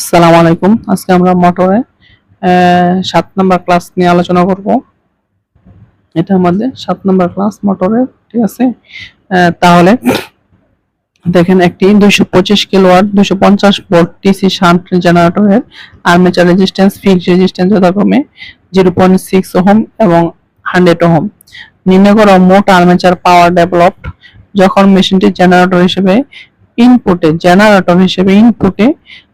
আসসালামু আলাইকুম। আজকে আমরা মোটরে সাত নম্বর ক্লাস নিয়ে আলোচনা করব। এটা আমাদের সাত নম্বর ক্লাস মোটরের ঠিক আছে? তাহলে দেখেন একটি দুইশো পঁচিশ কিলোয়াট দুইশো পঞ্চাশ ভোল্ট টিসি শান্ট জেনারেটরের আর্মেচার রেজিস্ট্যান্স, ফিক্সড রেজিস্ট্যান্স যথাক্রমে জিরো পয়েন্ট সিক্স ওহম এবং হান্ড্রেড ওহম। নির্ণয় করা মোট আর্মেচার পাওয়ার ডেভেলপড যখন মেশিনটি জেনারেটর হিসেবে ইনপুটে জেনারেটর হিসেবে ইনপুটে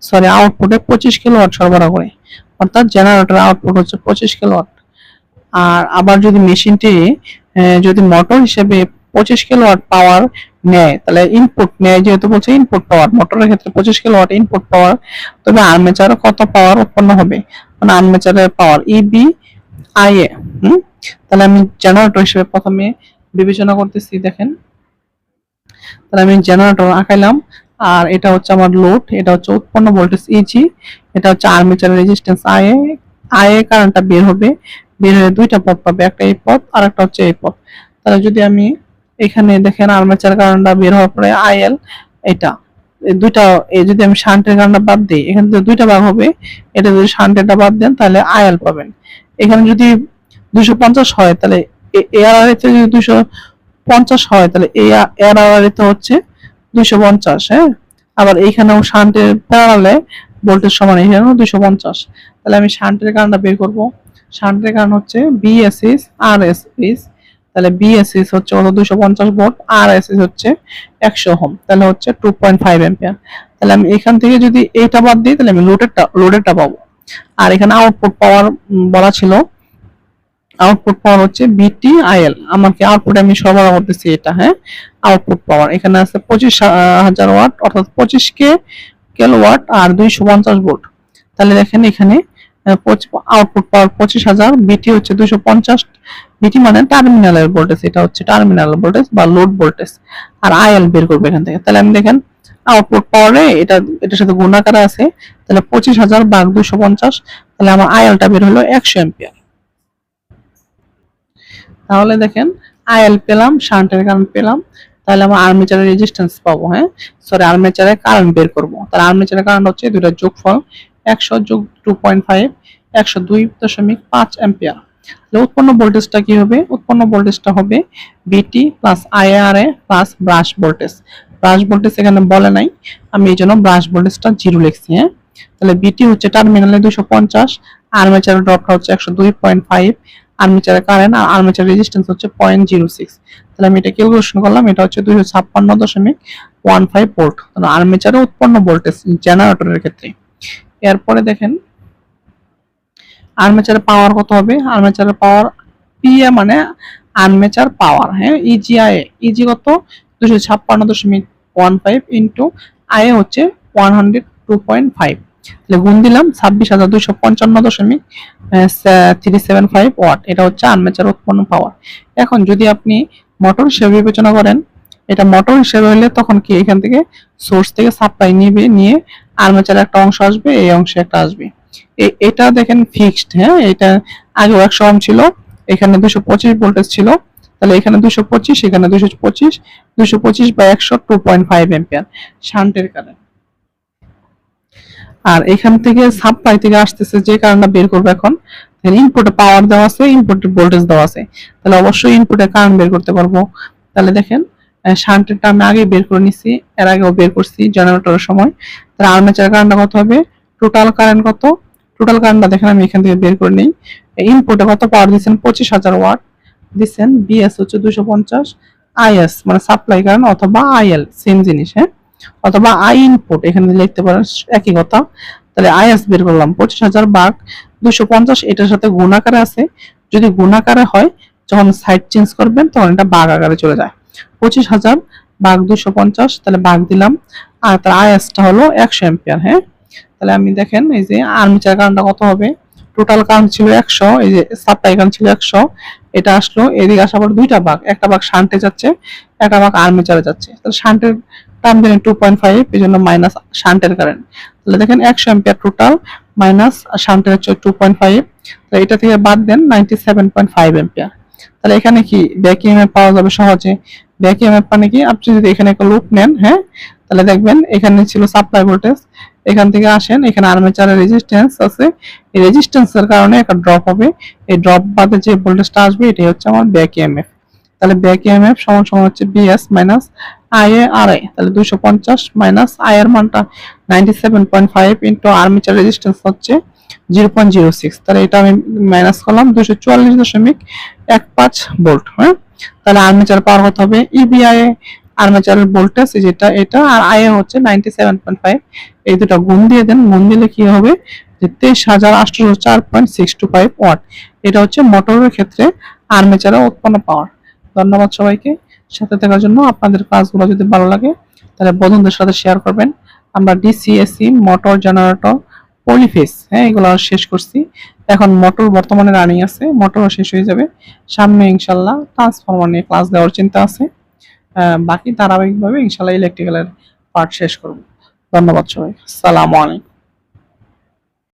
সরি আউটপুটে পঁচিশ কিলোওয়াট সরবরাহ করে। অর্থাৎ জেনারেটর আউটপুট হচ্ছে পঁচিশ কিলোওয়াট আর আবার যদি মেশিনটি যদি মোটর হিসেবে পঁচিশ কিলোওয়াট পাওয়ার নেয়, তাহলে ইনপুট নেয়, যেহেতু বলছে ইনপুট পাওয়ার মোটরের ক্ষেত্রে পঁচিশ কিলোওয়াট ইনপুট পাওয়ার তবে আর্মেচারে কত পাওয়ার উৎপন্ন হবে? মানে আর্মেচারের পাওয়ার ইবি আই এ হুম? তাহলে আমি জেনারেটর হিসেবে প্রথমে বিবেচনা করতেছি, দেখেন। তাহলে আমি জেনারেটর আঁকাইলাম। আর এটা হচ্ছে আমার লোড এটা হচ্ছে উৎপন্ন ভোল্টেজ ইজি এটা হচ্ছে আর্মেচার রেজিস্ট্যান্স আই এ। কারেন্টটা বের হবে, বের হয়ে দুইটা পথ পাবে, একটা এই পথ আর একটা হচ্ছে এই পথ তাহলে যদি আমি এখানে দেখেন আর্মেচার কারেন্টটা বের হওয়ার পরে আইএল এটা। দুইটা যদি আমি শান্টের কারেন্টটা বাদ দিই, এখানে তো দুইটা ভাগ হবে, এটা যদি শান্টেরটা বাদ দেন, তাহলে আইএল পাবেন। এখানে যদি দুশো পঞ্চাশ হয়, তাহলে এআর আর তে যদি দুশো পঞ্চাশ হয়, তাহলে এআর আর তে হচ্ছে দুশো পঞ্চাশ হ্যাঁ? আবার এইখানেও শান্টের প্যারালে ভোল্টেজ সমান এখানেও দুশো পঞ্চাশ। তাহলে আমি শান্টের কারণটা বের করব। শান্টের কারণ হচ্ছে বিএসএস আর এস এস তাহলে বিএসএস হচ্ছে কত? দুশো পঞ্চাশ ভোল্ট আর এস এস হচ্ছে একশো হোম তাহলে হচ্ছে টু পয়েন্ট ফাইভ এম্পিয়ার তাহলে আমি এখান থেকে যদি এইটা বাদ দিই, তাহলে আমি লোডেরটা লোডেরটা পাবো। আর এখানে আউটপুট পাওয়ার বলা ছিল আউটপুট পাওয়ার হচ্ছে বিটি আইএল আমাকে আউটপুট আমি সরবরাহ করতেছি এটা হ্যাঁ? আউটপুট পাওয়ার এখানে আছে পঁচিশ হাজার ওয়াট, অর্থাৎ পঁচিশ কে কিলো ওয়াট আর দুইশো পঞ্চাশ ভোল্ট তাহলে দেখেন এখানে আউটপুট পাওয়ার পঁচিশ হাজার বিটি হচ্ছে দুশো পঞ্চাশ বিটি মানে টার্মিনালের ভোল্টেজ এটা হচ্ছে টার্মিনাল ভোল্টেজ বা লোড ভোল্টেজ আর আইএল বের করবে এখান থেকে। তাহলে আমি দেখেন আউটপুট পাওয়ারে এটা, এটার সাথে গুণাকার আছে। তাহলে পঁচিশ হাজার ভাগ দুশো পঞ্চাশ, তাহলে আমার আইএলটা বের হলো একশো এম্পিয়ার তাহলে দেখেন, আইএল পেলাম, শান্টের কারেন্ট পেলাম। তাহলে আমার আর্মেচারের রেজিস্ট্যান্স পাবো হ্যাঁ? সরি আর্মেচারের কারেন্ট বের করব। তাহলে আর্মেচারের কারেন্ট হচ্ছে দুইটা যোগফল একশো যোগ টু পয়েন্ট ফাইভ একশো দুই দশমিক পাঁচ অ্যাম্পিয়ার তাহলে উৎপন্ন ভোল্টেজটা কি হবে? উৎপন্ন ভোল্টেজটা হবে VT plus IRA plus brush voltage brush voltage এখানে বলে নাই, আমি এই জন্য ব্রাশ ভোল্টেজটা জিরো লিখছি হ্যাঁ? তাহলে বিটি হচ্ছে টার্মিনালে দুশো পঞ্চাশ আর্মেচারের ড্রপটা হচ্ছে একশো দুই পয়েন্ট ফাইভ আর্মেচারের কারেন্ট আর আর্মিচার রেজিস্ট্যান্স হচ্ছে পয়েন্ট জিরো সিক্স তাহলে আমি এটা ক্যালকুলেশন করলাম, এটা হচ্ছে দুইশো ছাপ্পান্ন দশমিক ওয়ান ফাইভ ভোল্ট তাহলে আর্মেচারে উৎপন্ন ভোল্টেজ জেনারেটরের ক্ষেত্রে। এরপরে দেখেন আর্মেচারের পাওয়ার কত হবে? আর্মেচারের পাওয়ার পিএ মানে আর্মেচার পাওয়ার হ্যাঁ? ইজিআই ইজি কত? দুশো ছাপ্পান্ন দশমিক ওয়ান ফাইভ ইন্টু আই হচ্ছে one hundred two point five তাহলে গুণ দিলাম ছাব্বিশ হাজার দুশো পঞ্চান্ন দশমিক থ্রি সেভেন ফাইভ ওয়াট এটা হচ্ছে আর্মেচার উৎপন্ন পাওয়ার এখন যদি আপনি মোটর হিসেবে বিবেচনা করেন, এটা মোটর হিসেবে হলে তখন কি এখান থেকে সোর্স থেকে সাপ্লাই নিবে, নিয়ে আর্মেচার একটা অংশ আসবে, এই অংশে একটা আসবে। এটা দেখেন ফিক্সড হ্যাঁ? এটা আগেও একশো ওহম ছিল, এখানে দুশো পঁচিশ ভোল্টেজ ছিল। তাহলে এখানে দুশো পঁচিশ, এখানে দুশো পঁচিশ দুশো পঁচিশ বা একশো টু পয়েন্ট ফাইভ এম্পিয়ার শান্টের কারেন্ট আর এখান থেকে সাপ্লাই থেকে আসতেছে যে কারেন্টটা বের করব এখন ইনপুটে পাওয়ার দেওয়া আছে ইনপুটে ভোল্টেজ দেওয়া আছে। তাহলে অবশ্যই ইনপুটে কারেন্ট বের করতে পারব। তাহলে দেখেন শান্টেরটা আমি আগে বের করে নিছি, এর আগেও বের করছি জেনারেটরের সময়। তাহলে আর্মেচার কারেন্টটা কত হবে? টোটাল কারেন্ট কত? টোটাল কারেন্টটা দেখেন আমি এখান থেকে বের করে নিই। ইনপুটে কত পাওয়ার দিচ্ছেন? পঁচিশ হাজার ওয়াট দিচ্ছেন বিএস হচ্ছে দুশো পঞ্চাশ আইএস মানে সাপ্লাই কারেন্ট অথবা আইএল সেম জিনিস হ্যাঁ? অথবা আই ইনপুট এখানে লিখতে পারেন একই কথা। তাহলে আইএস বের করলাম, পঁচিশ হাজার বাঘ, দুশো পঞ্চাশ, এটার সাথে গুণাকারে আছে। যদি গুণাকারে হয়, যখন সাইড চেঞ্জ করবেন, তখন এটা বাঘ আকারে চলে যায়। পঁচিশ হাজার বাঘ, দুশো পঞ্চাশ, তাহলে বাঘ দিলাম। আর তার আইএসটা হলো একশো এম্পিয়ার হ্যাঁ? তাহলে আমি দেখেন, এই যে আর্মিচার কারণটা কত হবে? টোটাল কারেন্ট ছিল একশো, এই যে সাপ্লাই কারেন্ট ছিল একশো। এটা আসলো, এদিকে আসার পর দুইটা ভাগ, একটা ভাগ শান্টে যাচ্ছে, একটা ভাগ আর্মিচারে যাচ্ছে। তাহলে টার্ম জানি টু পয়েন্ট ফাইভ এই জন্য মাইনাস শান্টের কারেন্ট তাহলে দেখেন একশো এম্পিয়ার টোটাল মাইনাস শান্টের হচ্ছে টু পয়েন্ট ফাইভ তাহলে এটা থেকে বাদ দেন ninety seven point five ampere তাহলে এখানে কি ব্যাক ইএমএফ পাওয়া যাবে সহজে? ব্যাক ইএমএফ মানে কি আপনি যদি এখানে একটা লুপ নেন হ্যাঁ তাহলে দেখবেন এখানে ছিল সাপ্লাই ভোল্টেজ এখান থেকে আসেন, এখানে আর্মেচারের রেজিস্ট্যান্স আছে। এই রেজিস্ট্যান্সের কারণে একটা ড্রপ হবে। এই ড্রপ বাদে যে ভোল্টেজটা আসবে, এটাই হচ্ছে আমার ব্যাক ইএমএফ তাহলে ব্যাক ইএমএফ সমান সমান হচ্ছে VS minus I A R I তাহলে দুশো পঞ্চাশ মাইনাস আই এর মানটা ninety seven point five into armature resistance হচ্ছে। Zero point zero six. তাহলে এটা আমি মাইনাস করলাম দুশো চুয়াল্লিশ দশমিক এক পাঁচ ভোল্ট হ্যাঁ? তাহলে আর্মেচার পাওয়ার কত হবে? ইবিআই আর্মেচারের ভোল্টেজ যেটা, এটা, আর আই হচ্ছে নাইনটি সেভেন পয়েন্ট ফাইভ এই দুটো গুণ দিয়ে দেন, গুণ দিলে কি হবে? যে তেইশ হাজার আটশো চার point six two five watt এটা হচ্ছে মোটরের ক্ষেত্রে আর্মেচারে উৎপন্ন পাওয়ার ধন্যবাদ সবাইকে। সাথে থাকার জন্য আপনাদের কাজগুলো যদি ভালো লাগে, তাহলে বন্ধুদের সাথে শেয়ার করবেন। আমরা ডিসিএসসি মোটর জেনারেটর পলিফেস হ্যাঁ এগুলো শেষ করছি। এখন মোটর বর্তমানে রানিং আছে, মোটরও শেষ হয়ে যাবে। সামনে ইনশাল্লাহ ট্রান্সফরমার নিয়ে ক্লাস দেওয়ার চিন্তা আছে। বাকি ধারাবাহিকভাবে ইনশাল্লাহ ইলেকট্রিক্যালের পার্ট শেষ করব। ধন্যবাদ সবাই সালামু আলাইকুম।